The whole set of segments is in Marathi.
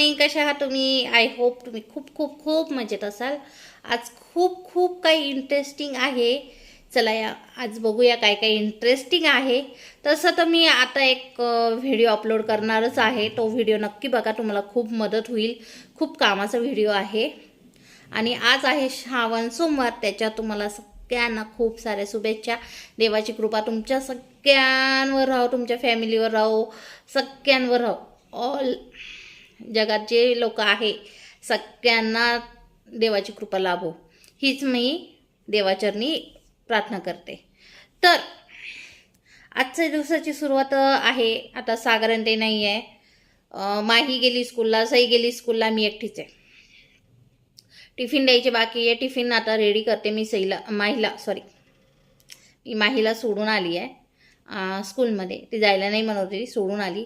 मॉर्निंग कशा आहात तुम्ही? आय होप तुम्ही खूप खूप खूप मजेत असाल. आज खूप खूप काही इंटरेस्टिंग आहे. चला या आज बघूया काय काय इंटरेस्टिंग आहे. तसं तर मी आता एक व्हिडिओ अपलोड करणारच आहे. तो व्हिडिओ नक्की बघा तुम्हाला खूप मदत होईल. खूप कामाचा व्हिडिओ आहे. आणि आज आहे श्रावण सोमवार त्याच्यात तुम्हाला सगळ्यांना खूप साऱ्या शुभेच्छा. देवाची कृपा तुमच्या सगळ्यांवर राहो तुमच्या फॅमिलीवर राहो. सगळ्यांवर राहो. ऑल जगात जे लोक आहे. सगळ्यांना देवाची कृपा लाभो. हीच मी देवाचरणी प्रार्थना करते. तर आजच्या दिवसाची सुरुवात आहे. आता सागरण ते नाही आहे. माही गेली स्कूलला सई गेली स्कूलला मी एकटीच आहे. टिफिन द्यायचे बाकी आहे. टिफिन आता रेडी करते मी सईला माहीला सॉरी मी माहीला सोडून आली आहे. स्कूलमध्ये ती जायला नाही म्हणत होती सोडून आली.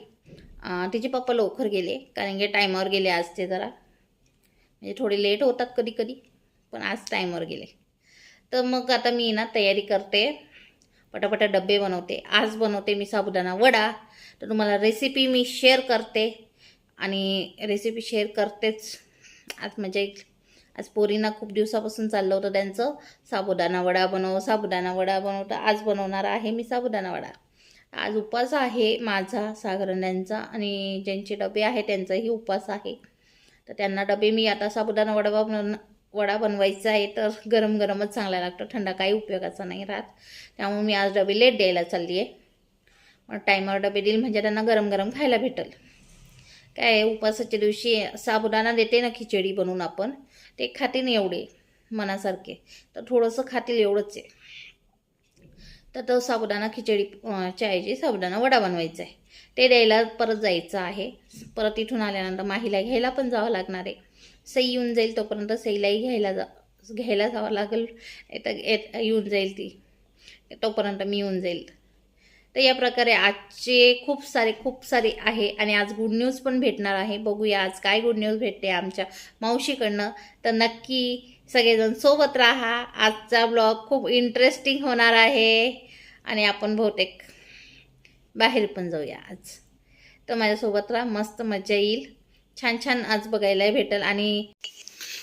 तिचे पप्पा लवकर गेले कारण की टायमावर गेले आज ते जरा. म्हणजे थोडे लेट होतात कधी कधी पण आज टायमावर गेले. तर मग आता मी ना तयारी करते. पटापटा डबे बनवते. आज बनवते मी साबुदाणा वडा. तर तुम्हाला रेसिपी मी शेअर करते. आणि रेसिपी शेअर करतेच. आज म्हणजे आज पोरींना खूप दिवसापासून चाललं होतं त्यांचं. साबुदाणा वडा बनव साबुदाणा वडा बनव. तर आज बनवणार आहे मी साबुदाणा वडा. आज उपवास आहे माझा सागरण्यांचा आणि ज्यांचे डबे आहे त्यांचाही उपवास आहे. तर त्यांना डबे मी आता साबुदाणा वडा बन वडा बनवायचा आहे तर गरम गरमच चांगला लागतो थंडा काही उपयोगाचा नाही राहत. त्यामुळे मी आज डबे लेट द्यायला चालली आहे मग टायमावर डबे देईल म्हणजे त्यांना गरम गरम खायला भेटेल. काय उपवासाच्या दिवशी साबुदाणा देते ना खिचडी बनवून आपण ते खाते नाही एवढे मनासारखे. तर थोडंसं खातील एवढंच आहे. तर तो साबुदाणा खिचडी ऐवजी साबुदाणा वडा बनवायचा आहे ते द्यायला परत जायचं आहे. परत इथून आल्यानंतर माहीला घ्यायला पण जावं लागणार आहे. सई येऊन जाईल तोपर्यंत सईलाही घ्यायला जा घ्यायला जावं लागेल. तर येऊन जाईल ती. तोपर्यंत मी येऊन जाईल. तर या प्रकारे आजचे खूप सारे खूप सारे आहे आणि आज गुड न्यूज पण भेटणार आहे. बघूया आज काय गुड न्यूज भेटते आमच्या मावशीकडनं. तर नक्की सगळेजण सोबत राहा. आजचा ब्लॉग खूप इंटरेस्टिंग होणार आहे. आणि आपण बहुतेक बाहेर पण जाऊया आज. तर माझ्यासोबत राहा मस्त मजा येईल. छान छान आज बघायला भेटेल आणि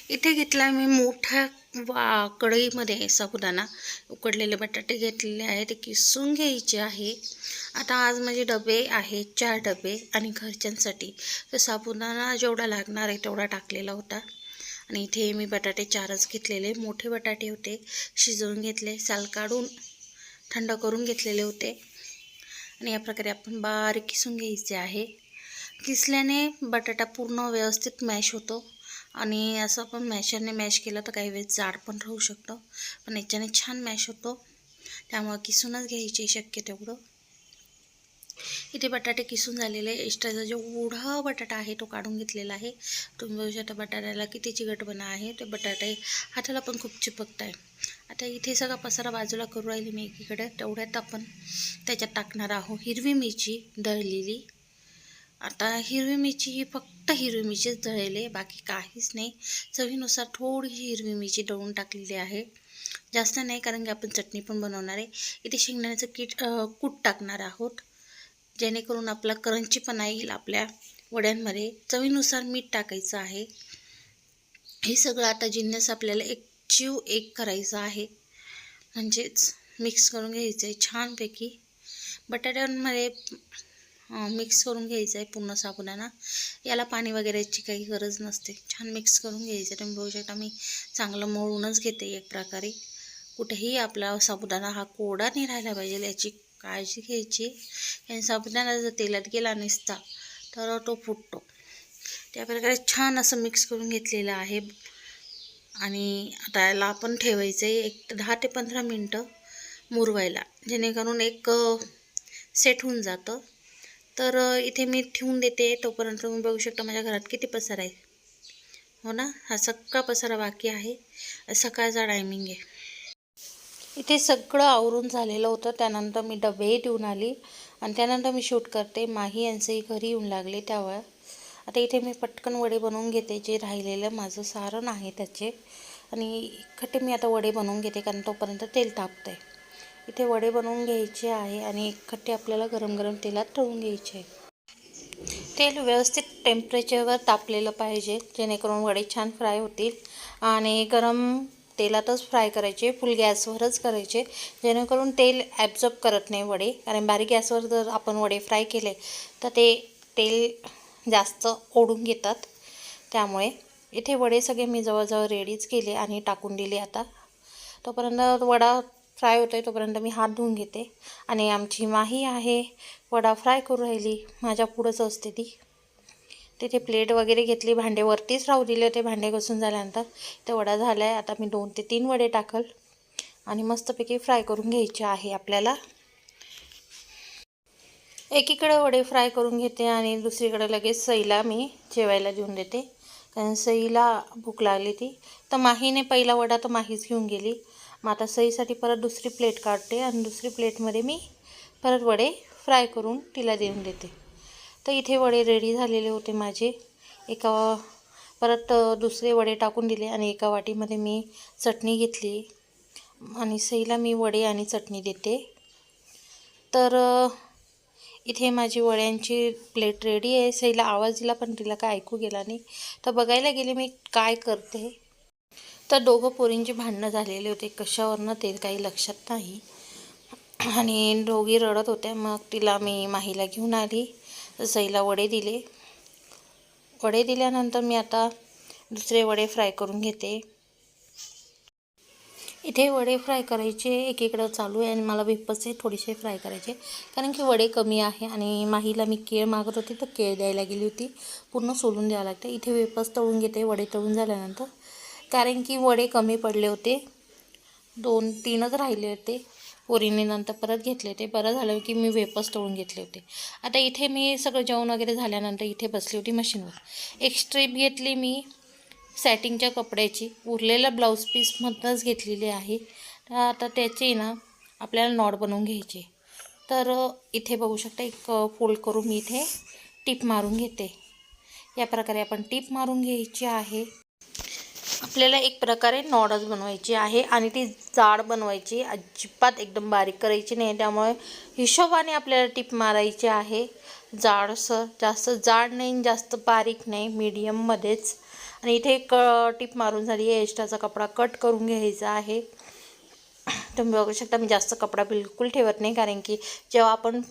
इथे घेतला मी मोठ्या वा कढईमध्ये साबुदाणा. उकडलेले बटाटे घेतलेले आहे ते किसून घ्यायचे आहे. आता आज माझे डबे आहेत चार डबे आणि घरच्यांसाठी. तर साबुदाणा जेवढा लागणार आहे तेवढा टाकलेला होता. आणि इथे मी बटाटे चारच घेतलेले. मोठे बटाटे होते शिजवून घेतले. साल काढून थंड करून घेतलेले होते. आणि या प्रकारे आपण बारीक किसून घ्यायचे आहे. किसल्याने बटाटा पूर्ण व्यवस्थित मॅश होतो. आणि असं आपण मॅशरने मॅश केलं तर काही वेळेस जाड पण राहू शकतं. पण याच्याने छान मॅश होतो. त्यामुळं किसूनच घ्यायचे शक्य तेवढं इथे बटाटे किसून झालेले. एक्स्ट्राचा जो ओढा बटाटा आहे तो काढून घेतलेला आहे. तुम्ही बघू शकता बटाट्याला किती चिकटपणा आहे. ते बटाटे हाताला पण खूप चिपकत आहे आता इथे सगळा पसारा बाजूला करू राहिली मी एकीकडे. तेवढ्यात आपण त्याच्यात टाकणार आहोत हिरवी मिरची दळलेली. आता हिरवी मिरची ही फक्त हिरवी मिरचीच दळलेली बाकी काहीच नाही. चवीनुसार थोडीशी हिरवी मिरची दळून टाकलेली आहे. जास्त नाही कारण की आपण चटणी पण बनवणार आहे. इथे शेंगदाण्याचं कीट कूट टाकणार आहोत. जेणेकरून आपला करंचीपणा येईल आपल्या वड्यांमध्ये. चवीनुसार मीठ टाकायचं आहे. हे सगळं आता जिन्नस आपल्याला एक जीव एक करायचा आहे. म्हणजेच मिक्स करून घ्यायचं आहे छानपैकी. बटाट्यांमध्ये मिक्स करून घ्यायचं आहे पूर्ण साबुदाणा. याला पाणी वगैरेची काही गरज नसते. छान मिक्स करून घ्यायचं तुम्ही बघू शकता मी चांगलं मळूनच घेते एक प्रकारे. कुठेही आपला साबुदाणा हा कोरडा नाही राहिला पाहिजे याची काळजी घ्यायची. आणि साबुदाणा जर तेलात गेला नसता तर तो फुटतो. त्या प्रकारे छान असं मिक्स करून घेतलेलं आहे. आणि आता याला आपण ठेवायचं आहे एक दहा ते पंधरा मिनटं मुरवायला. जेणेकरून एक सेट होऊन जातं. तर इथे मी ठेवून देते. तोपर्यंत तुम्ही बघू शकता माझ्या घरात किती पसारा आहे. हो ना? हा सगळा पसारा बाकी आहे. सकाळचा टायमिंग आहे. इथे सगळं आवरून झालेलं होतं. त्यानंतर मी डबेही देऊन आली. आणि त्यानंतर मी शूट करते. माही यांचंही घरी येऊन लागले त्यावेळा आता इथे मी पटकन वडे बनवून घेते जे राहिलेलं माझं सारण आहे त्याचे. आणि इकट्टे मी आता वडे बनवून घेते कारण तोपर्यंत तेल तापतं आहे इथे वडे बनवून घ्यायचे आहे आणि खट्टे आपल्याला गरम गरम तेलात तळून घ्यायचे तेल व्यवस्थित टेम्परेचरवर तापलेलं पाहिजे जेणेकरून वडे छान फ्राय होतील. आणि गरम तेलातच फ्राय करायचे फुल गॅसवरच करायचे. जेणेकरून तेल ॲब्झॉर्ब करत नाही वडे. कारण बारीक गॅसवर जर आपण वडे फ्राय केले तर ते तेल जास्त ओढून घेतात. त्यामुळे इथे वडे सगळे मी जवळजवळ रेडीच केले आणि टाकून दिले आता. तोपर्यंत वडा फ्राय होतो आहे तोपर्यंत मी हात धुवून घेते. आणि आमची माही आहे वडा फ्राय करू राहिली माझ्या पुढंच असते ती. तिथे प्लेट वगैरे घेतली भांडे वरतीच राहू दिले होते भांडे घसून झाल्यानंतर. ते वडा झाला आहे आता मी दोन ते तीन वडे टाकल. आणि मस्तपैकी फ्राय करून घ्यायचे आहे आपल्याला. एकीकडे वडे फ्राय करून घेते आणि दुसरीकडे लगेच सईला मी जेवायला देऊन देते. कारण सईला भूक लागली ती. तर माहीने पहिला वडा तर माहीच घेऊन गेली. मग आता सईसाठी परत दुसरी प्लेट काढते आणि दुसरी प्लेटमध्ये मी परत वडे फ्राय करून तिला देऊन देते. तर इथे वडे रेडी झालेले होते माझे. एका परत दुसरे वडे टाकून दिले आणि एका वाटीमध्ये मी चटणी घेतली. आणि सईला मी वडे आणि चटणी देते. तर इथे माझी वड्यांची प्लेट रेडी आहे. सईला आवाज दिला पण तिला काय ऐकू गेला नाही. तर बघायला गेले मी काय करते. तर दोघं पोरींची भांडणं झालेले होते. कशावरनं ते काही लक्षात नाही. आणि दोघी रडत होत्या. मग तिला मी माहीला घेऊन आली. सईला वडे दिले. वडे दिल्यानंतर मी आता दुसरे वडे फ्राय करून घेते. इथे वडे फ्राय करायचे एकीकडं चालू आहे आणि मला वेपचे थोडेसे फ्राय करायचे. कारण की वडे कमी आहे आणि माहीला मी केळ मागत होती तर केळ द्यायला गेली होती. पूर्ण सोलून द्यावं लागते. इथे वेपस तळून घेते वडे तळून झाल्यानंतर. कारण की वडे कमी पडले होते. दोन तीनच राहिले होते. पोरीने नंतर परत घेतले होते. बरं झालं की मी वेपस तळून घेतले होते. आता इथे मी सगळं जेवण वगैरे झाल्यानंतर इथे बसली होती मशीनवर. एक स्ट्रीप घेतली मी. सॅटिंगच्या कपड्याची. उरलेला ब्लाऊज पीसमधनंच घेतलेली आहे. तर आता त्याचे ना आपल्याला नॉट बनवून घ्यायचे. तर इथे बघू शकता एक फोल्ड करून मी इथे टीप मारून घेते. या प्रकारे आपण टीप मारून घ्यायची आहे. आपल्याला एक प्रकारे नॉडच बनवायची आहे आणि ती जाड बनवायची. अजिबात एकदम बारीक करायची नाही. त्यामुळे हिशोबाने आपल्याला टीप मारायची आहे. जाडसर जास्त जाड नाही जास्त बारीक नाही. मीडियममध्येच आणि इथे क टिप मारून झाली आहे. एक्स्ट्राचा कपडा कट करून घ्यायचा आहे. तुम्ही बघू शकता मी जास्त कपडा बिलकुल ठेवत नाही कारण की जेव्हा आपण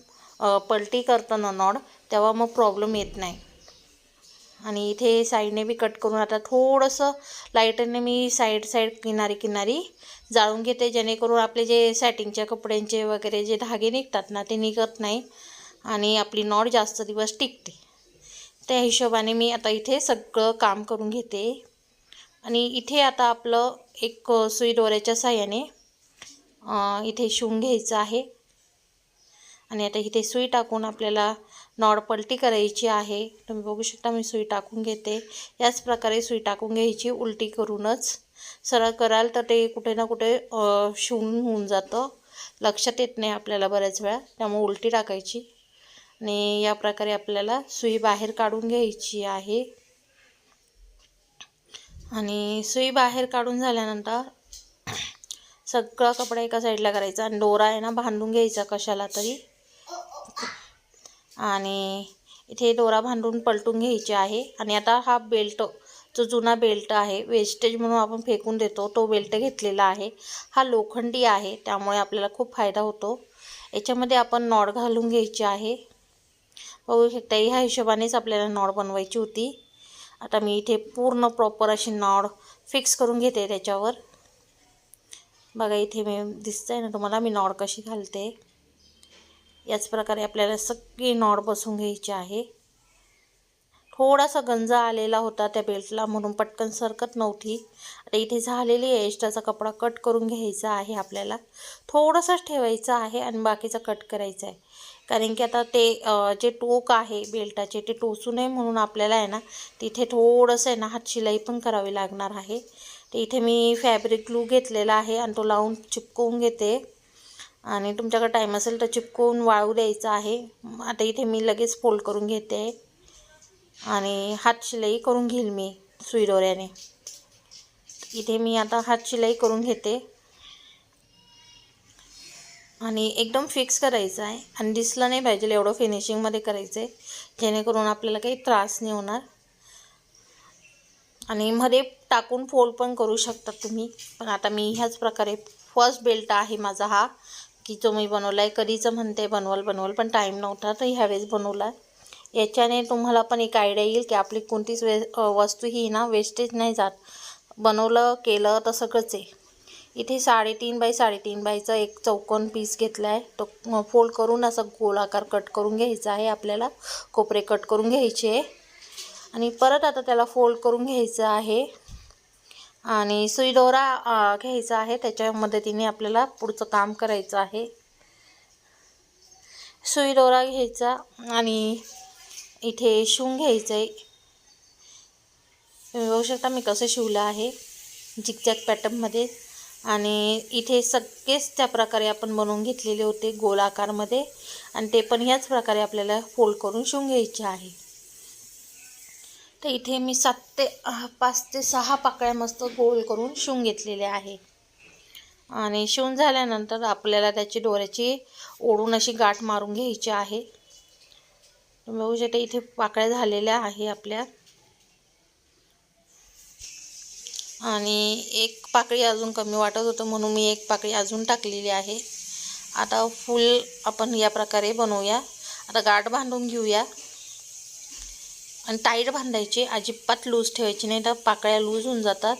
पलटी करतो ना नॉड तेव्हा मग प्रॉब्लेम येत नाही. आणि इथे साईडने बी कट करून आता थोडंसं लाईटरने मी साईड साईड किनारी किनारी जाळून घेते जेणेकरून आपले जे सॅटिंगच्या कपड्यांचे वगैरे जे धागे निघतात ना ते निघत नाही. आणि आपली नॉड जास्त दिवस टिकते. त्या हिशोबाने मी आता इथे सगळं काम करून घेते. आणि इथे आता आपलं एक सुई दोऱ्याच्या साह्याने इथे शिवून घ्यायचं आहे. आणि आता इथे सुई टाकून आपल्याला नॉड पलटी करायची आहे. तुम्ही बघू शकता मी सुई टाकून घेते. याच प्रकारे सुई टाकून घ्यायची उलटी करूनच. सरळ कराल तर ते कुठे ना कुठे शिवून होऊन जातं. लक्षात येत नाही आपल्याला बऱ्याच वेळा. त्यामुळे उलटी टाकायची. आणि या प्रकारे आपल्याला सुई बाहेर काढून घ्यायची आहे. आणि सुई बाहेर काढून झाल्यानंतर सगळा कपडा एका साईडला करायचा आणि दोरा आहे ना बांधून घ्यायचा कशाला तरी. आणि इथे दोरा बांधून पलटून घ्यायचे आहे. आणि आता हा बेल्ट जो जुना बेल्ट आहे वेस्टेज म्हणून आपण फेकून देतो तो बेल्ट घेतलेला आहे. हा लोखंडी आहे त्यामुळे आपल्याला खूप फायदा होतो. याच्यामध्ये आपण नॉड घालून घ्यायची आहे. बघू शकता ह्या हिशोबानेच आपल्याला नॉड बनवायची होती. आता मी इथे पूर्ण प्रॉपर अशी नॉड फिक्स करून घेते त्याच्यावर. बघा इथे मी दिसतंय ना तुम्हाला मी नॉड कशी घालते. याच प्रकारे आपल्याला सगळी नॉड बसून घ्यायची आहे. थोडासा गंजा आलेला होता त्या बेल्टला म्हणून पटकन सरकत नव्हती. आता इथे झालेली आहे एक्स्ट्राचा कपडा कट करून घ्यायचा आहे आपल्याला. थोडंसंच ठेवायचं आहे आणि बाकीचा कट करायचा आहे. कारण की आता ते जे टोक आहे बेल्टाचे ते टोचू नये म्हणून आपल्याला आहे ना तिथे थोडंसं आहे ना हातशिलाई पण करावी लागणार आहे. तर इथे मी फॅब्रिक ग्लू घेतलेला आहे आणि तो लावून चिपकवून घेते. आणि तुमच्याकडे टाईम असेल तर चिपकवून वाळू द्यायचं आहे. आता इथे मी लगेच फोल्ड करून घेते. आणि हातशिलाई करून घेईल मी सुईदोऱ्याने इथे मी आता हातशिलाई करून घेते. आणि एकदम फिक्स करायचं आहे. आणि दिसलं नाही पाहिजे एवढं फिनिशिंगमध्ये करायचं आहे जेणेकरून आपल्याला काही त्रास नाही होणार. आणि मध्ये टाकून फोल्ड पण करू शकता तुम्ही. पण आता मी ह्याच प्रकारे फर्स्ट बेल्ट आहे माझा हा की जो मी बनवला आहे कधीचं म्हणते बनवल बनवल पण टाईम नव्हता तर ह्यावेळेस बनवला. याच्याने तुम्हाला पण एक आयडिया येईल की आपली कोणतीच वे वस्तू ही ना वेस्टेज नाही जात. बनवलं केलं तर सगळंच आहे. इथे साडेतीन बाय साडेतीन बायचा एक चौकोन पीस घेतला आहे तो फोल्ड करून असा गोलाकार कट करून घ्यायचा आहे. आपल्याला कोपरे कट करून घ्यायचे आहे. आणि परत आता त्याला फोल्ड करून घ्यायचं आहे. आणि सुई दोरा घ्यायचा आहे. त्याच्या मदतीने आपल्याला पुढचं काम करायचं आहे. सुई दोरा घ्यायचा आणि इथे शिवून घ्यायचं आहे तुम्ही बघू शकता मी कसं शिवलं आहे. झिकझॅक पॅटर्नमध्ये आणि इथे सगळेच त्या प्रकारे आपण बनवून घेतलेले होते गोल आकारमध्ये. आणि ते पण ह्याच प्रकारे आपल्याला फोल्ड करून शिवून घ्यायचे आहे. तर इथे मी सात ते पाच ते सहा पाकळ्या मस्त गोल करून शिवून घेतलेल्या आहे. आणि शिवून झाल्यानंतर आपल्याला त्याची डोऱ्याची ओढून अशी गाठ मारून घ्यायची आहे. बघू शकता इथे पाकळ्या झालेल्या आहे आपल्या. आणि एक पाकळी अजून कमी वाटत होतं म्हणून मी एक पाकळी अजून टाकलेली आहे. आता फुल आपण या प्रकारे बनवूया. आता गाठ बांधून घेऊया. आणि टाईट बांधायची अजिबात लूज ठेवायची नाही तर पाकळ्या लूज होऊन जातात.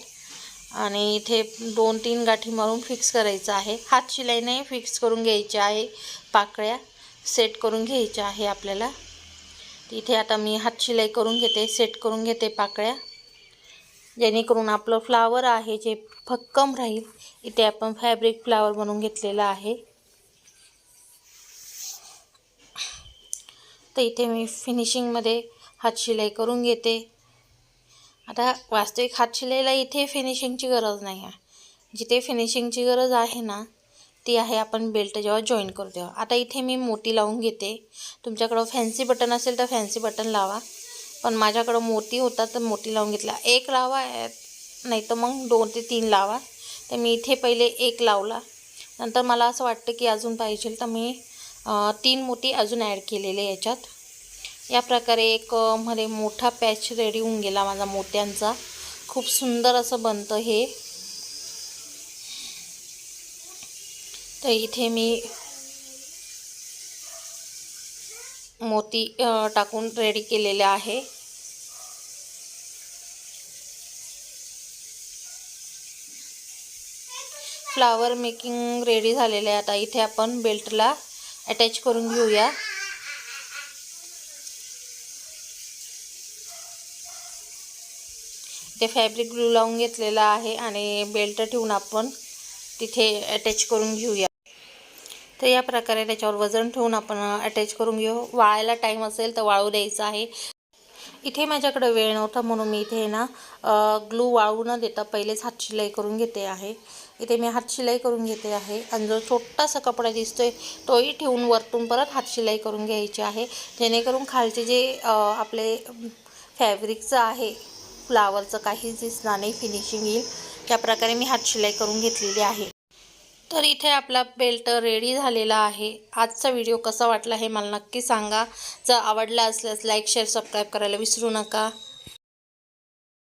आणि इथे दोन तीन गाठी मारून फिक्स करायचं आहे. हात शिलाईने फिक्स करून घ्यायचे आहे पाकळ्या. सेट करून घ्यायच्या आहे आपल्याला. इथे आता मी हात शिलाई करून घेते सेट करून घेते पाकळ्या. जेणेकरून आपलं फ्लावर आहे जे भक्कम राहील इथे आपण फॅब्रिक फ्लावर बनवून घेतलेला आहे. तर इथे मी फिनिशिंगमध्ये हातशिलाई करून घेते. आता वास्तविक हातशिलाईला इथे फिनिशिंगची गरज नाही आहे. जिथे फिनिशिंगची गरज आहे ना ती आहे आपण बेल्ट जेव्हा जॉईन करू तेव्हा. आता इथे मी मोती लावून घेते. तुमच्याकडं फॅन्सी बटन असेल तर फॅन्सी बटन लावा. पण माझ्याकडं मोती होता तर मोती लावून घेतला. एक लावा नाही तर मग दोन ते तीन लावा. तर मी इथे पहिले एक लावला. नंतर मला असं वाटतं की अजून पाहिजे तर मी तीन मोती अजून ॲड केलेले याच्यात. या प्रकारे एक मध्ये मोठा पॅच रेडी होऊन गेला माझा मोत्यांचा. खूप सुंदर असं बनतं हे. तर इथे मी मोती टाकून रेडी केलेले आहे. फ्लावर मेकिंग रेडी झालेले आहे. आता इथे आपण बेल्टला अटॅच करून घेऊया. ते फॅब्रिक ग्लू लावून घेतलेला आहे आणि बेल्ट ठेवून आपण तिथे अटॅच करून घेऊया. तर या प्रकारे त्याच्यावर वजन ठेवून आपण अटॅच करून घेऊ. वाळायला टाईम असेल तर वाळू द्यायचा आहे. इथे माझ्याकडे वेळ नव्हता म्हणून मी इथे ना ग्लू वाळू न देता पहिलेच हातशिलाई करून घेते आहे. इथे मी हातशिलाई करून घेते आहे. आणि जो छोटासा कपडा दिसतोय तोही ठेवून वरतून परत हातशिलाई करून घ्यायची आहे. जेणेकरून खालचे जे आपले फॅब्रिकचं आहे फ्लावरचं काहीच दिसणार नाही फिनिशिंग येईल. त्या प्रकारे मी हातशिलाई करून घेतलेली आहे. तर इथे आपला बेल्ट रेडी झालेला आहे. आजचा व्हिडिओ कसा वाटला हे मला नक्की सांगा. जर आवडला असल्यास लाईक शेअर सबस्क्राईब करायला विसरू नका.